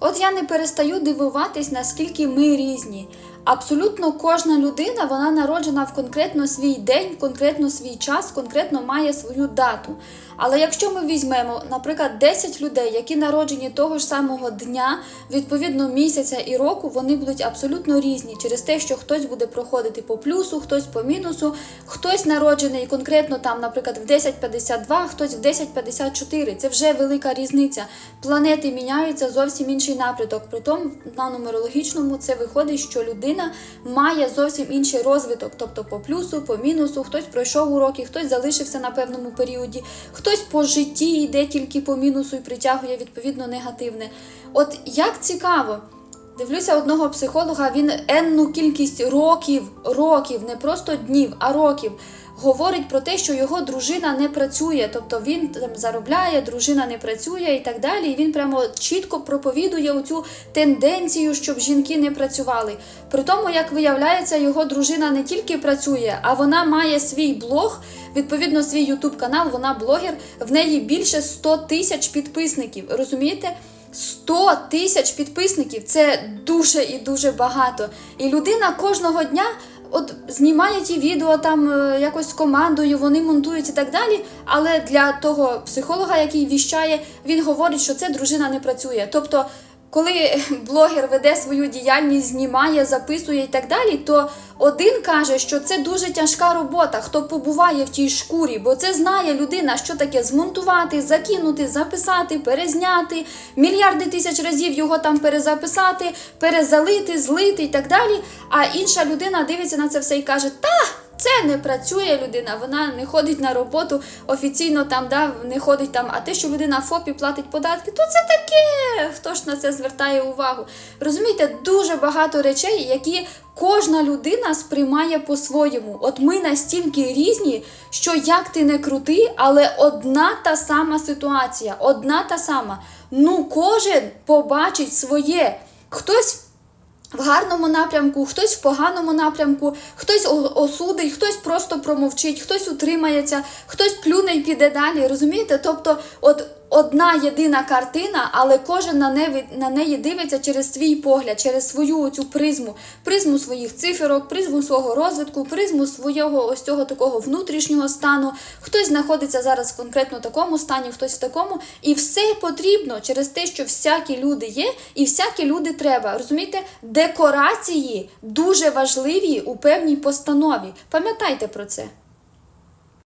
От я не перестаю дивуватись, наскільки ми різні. Абсолютно кожна людина вона народжена в конкретно свій день, конкретно свій час, конкретно має свою дату. Але якщо ми візьмемо, наприклад, 10 людей, які народжені того ж самого дня, відповідно місяця і року, вони будуть абсолютно різні через те, що хтось буде проходити по плюсу, хтось по мінусу, хтось народжений конкретно там, наприклад, в 10.52, хтось в 10.54. Це вже велика різниця. Планети міняються зовсім інший напрямок. Притом на нумерологічному це виходить, що людина має зовсім інший розвиток, тобто по плюсу, по мінусу, хтось пройшов уроки, хтось залишився на певному періоді, хтось по житті йде тільки по мінусу і притягує відповідно негативне. От як цікаво. Дивлюся одного психолога, він енну кількість років, років, не просто днів, а років. Говорить про те, що його дружина не працює, тобто він там заробляє, дружина не працює і так далі. І він прямо чітко проповідує оцю тенденцію, щоб жінки не працювали. При тому, як виявляється, його дружина не тільки працює, а вона має свій блог, відповідно, свій ютуб канал, вона блогер, в неї більше 100 тисяч підписників. Розумієте? 100 тисяч підписників це дуже і дуже багато. І людина кожного дня от знімає ті відео там е, якось з командою, вони монтують і так далі. Але для того психолога, який віщає, він говорить, що це дружина не працює. Тобто, коли блогер веде свою діяльність, знімає, записує і так далі, то один каже, що це дуже тяжка робота, хто побуває в тій шкурі, бо це знає людина, що таке змонтувати, закинути, записати, перезняти, мільярди тисяч разів його там перезаписати, перезалити, злити і так далі. А інша людина дивиться на це все і каже: Та. Це не працює людина, вона не ходить на роботу офіційно там, да, не ходить там. А те, що людина ФОПі платить податки, то це таке. Хто ж на це звертає увагу? Розумієте, дуже багато речей, які кожна людина сприймає по-своєму. От ми настільки різні, що як ти не крути, але одна та сама ситуація, одна та сама. Ну, кожен побачить своє. Хтось в гарному напрямку, хтось в поганому напрямку, хтось осудить, хтось просто промовчить, хтось утримається, хтось плюне і піде далі. Розумієте? Тобто, от одна єдина картина, але кожен на неї, на неї дивиться через свій погляд, через свою цю призму, призму своїх циферок, призму свого розвитку, призму свого ось цього такого внутрішнього стану. Хтось знаходиться зараз в конкретно такому стані, хтось в такому, і все потрібно через те, що всякі люди є, і всякі люди треба. Розумієте, декорації дуже важливі у певній постанові. Пам'ятайте про це.